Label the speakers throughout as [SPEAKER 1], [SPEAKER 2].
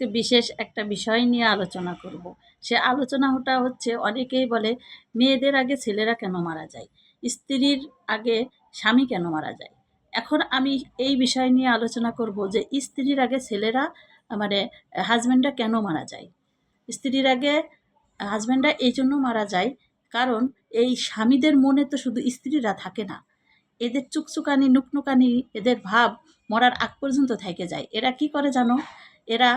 [SPEAKER 1] আজকে বিশেষ একটা বিষয় নিয়ে আলোচনা করব। সে আলোচনাটা হচ্ছে, অনেকেই বলে, মেয়েদের আগে ছেলেরা কেন মারা যায়? স্ত্রীর আগে স্বামী কেন মারা যায়? এখন আমি এই বিষয় নিয়ে আলোচনা করব যে, স্ত্রীর আগে ছেলেরা মানে হাজব্যান্ডরা কেন মারা যায়? স্ত্রীর আগে হাজব্যান্ডরা এই জন্য মারা যায় কারণ এই স্বামীদের মনে তো শুধু স্ত্রীরা থাকে না। এদের চুকচুকানি, নুকনুকানি, এদের ভাব মরার আগ পর্যন্ত থেকে যায়। এরা কি করে জানো? এরা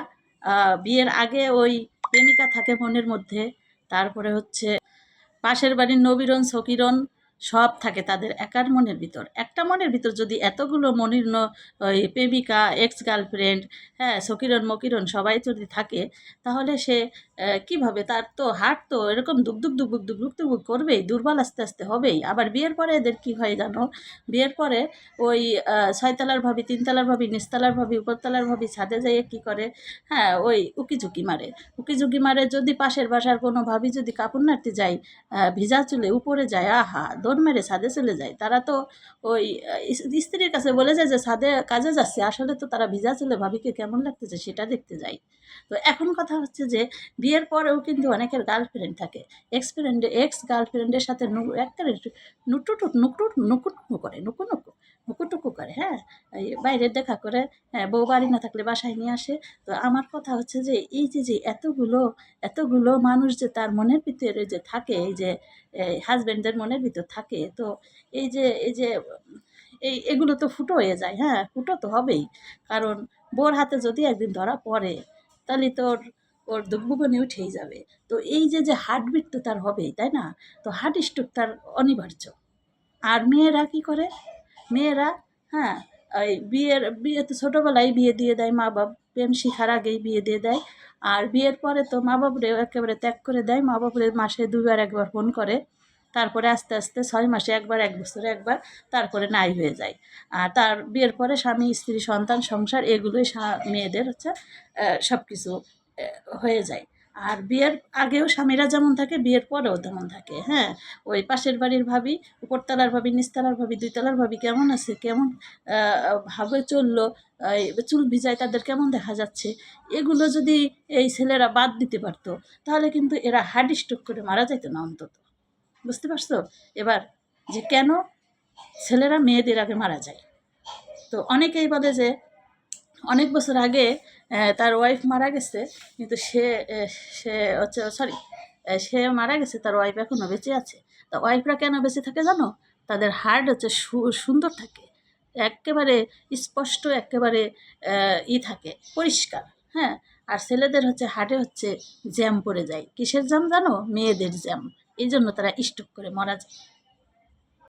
[SPEAKER 1] বিয়ের আগে ওই প্রেমিকা থাকে মনের মধ্যে। তারপরে হচ্ছে পাশের বাড়ির নবীরণ সকিরন সব থাকে তাদের একার মনের ভিতর। একটা মনের ভিতর যদি এতগুলো মনির ওই প্রেমিকা এক্স গার্লফ্রেন্ড হ্যাঁ সকিরণ, মকিরণ সবাই যদি থাকে, তাহলে সে কীভাবে? তার তো হার্ট তো এরকম দুক দুক দুক দুক করবেই, দুর্বল আস্তে আস্তে হবেই। আবার বিয়ের পরে এদের কি হয় জানো? বিয়ের পরে ওই ছয়তলার ভাবি, তিনতলার ভাবি, নিচতলার ভাবি, উপরতলার ভাবি ছাদে যাইয়ে কি করে? হ্যাঁ ওই উকি ঝুঁকি মারে। উকি ঝুঁকি মারে যদি পাশের বাসার কোনো ভাবি যদি কাপড় নাড়তে যায় ভিজা চুলে উপরে যায়, আহা দৌড় মেরে সাদে চলে যায়। তারা তো ওই স্ত্রীর কাছে বলে যায় যে সাদে কাজে যাচ্ছে, আসলে তো তারা ভিজা চলে ভাবিকে কেমন লাগতেছে সেটা দেখতে যায় তো এখন কথা হচ্ছে যে বিয়ের পরেও কিন্তু অনেকের গার্লফ্রেন্ড থাকে। এক্স ফ্রেন্ড এক্স গার্লফ্রেন্ডের সাথে একটা নুটুটু নুকটু নুকু নুকু করে নুকু নুকুটুকু করে হ্যাঁ? বাইরে দেখা করে হ্যাঁ বউ বাড়ি না থাকলে বাসায় নিয়ে আসে। তো আমার কথা হচ্ছে যে, এই যে যে এতগুলো এতগুলো মানুষ যে তার মনের ভিতরে যে থাকে, এই যে হাজব্যান্ডের মনের ভিতর থাকে, তো এই যে এই যে, এই এগুলো তো ফুটো হয়ে যায় হ্যাঁ? ফুটো তো হবেই। কারণ বোর হাতে যদি একদিন ধরা পড়ে, তাহলে তোর ওর দুগ্বুবনে উঠেই যাবে। তো এই যে যে হার্টবিট তো তার হবেই, তাই না? তো হার্ট স্ট্রোক তার অনিবার্য। আর মেয়েরা কী করে? মেয়েরা হ্যাঁ এই বিয়ের, বিয়ে তো ছোটোবেলায় বিয়ে দিয়ে দেয় মা বাপ প্রেম শিখার আগেই বিয়ে দিয়ে দেয়। আর বিয়ের পরে তো মা বাপরে একেবারে ত্যাগ করে দেয় মা বাপরে মাসে দুবার একবার ফোন করে। তারপরে আস্তে আস্তে ছয় মাসে একবার, এক বছরে একবার, তারপরে নাই হয়ে যায়। আর তার বিয়ের পরে স্বামী, স্ত্রী, সন্তান, সংসার, এগুলোই মেয়েদের হচ্ছে সব কিছু হয়ে যায়। আর বিয়ের আগেও স্বামীরা যেমন থাকে, বিয়ের পরেও তেমন থাকে হ্যাঁ? ওই পাশের বাড়ির ভাবি, উপরতলার ভাবি, নিচতলার ভাবি, দুইতলার ভাবি কেমন আছে, কেমন ভাবে চলল চুল ভিজায় তাদের কেমন দেখা যাচ্ছে? এগুলো যদি এই ছেলেরা বাদ দিতে পারতো, তাহলে কিন্তু এরা হার্ট স্ট্রোক করে মারা যেত না অন্তত। বুঝতে পারছ? এবার যে কেন ছেলেরা মেয়েদের আগে মারা যায়? তো অনেকেই বলে যে অনেক বছর আগে তার ওয়াইফ মারা গেছে, কিন্তু সে সে হচ্ছে সরি সে মারা গেছে, তার ওয়াইফ এখনও বেঁচে আছে। তা ওয়াইফরা কেন বেঁচে থাকে জানো? তাদের হার্ট হচ্ছে সুন্দর থাকে। একেবারে স্পষ্ট, একেবারে ই থাকে, পরিষ্কার হ্যাঁ? আর ছেলেদের হচ্ছে হার্টে হচ্ছে জ্যাম পড়ে যায়। কিসের জ্যাম জানো? মেয়েদের জ্যাম এই জন্য তারা স্ট্রোক করে, মারা যায়।